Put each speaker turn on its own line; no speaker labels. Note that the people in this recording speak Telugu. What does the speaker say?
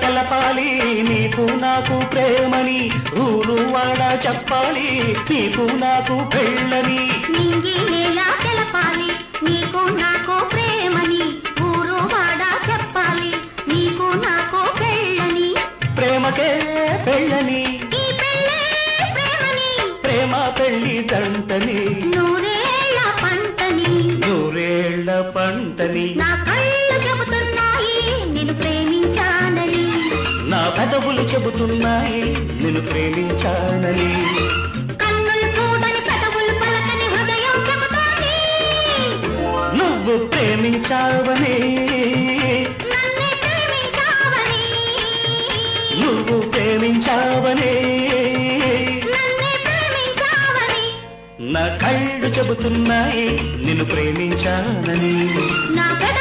తెలపాలి. నీకు నాకు ప్రేమని ఊరు వాడ చెప్పాలి. నీకు నాకు పెళ్ళని
నింగి నేల తెలపాలి. నీకు నాకు ప్రేమని ఊరు వాడ చెప్పాలి. నీకు నాకు పెళ్ళని
ప్రేమకే పెళ్ళని
ఈ పెళ్ళే ప్రేమని
ప్రేమ
నూరేళ్ళ పంటని
నూరేళ్ళ పంటని
నా
పెదవులు చెబుతున్నాయి నిన్ను ప్రేమించానని. నువ్వు ప్రేమించావని. నువ్వు ప్రేమించావని. నా కళ్ళు చెబుతున్నాయి నిన్ను ప్రేమించానని.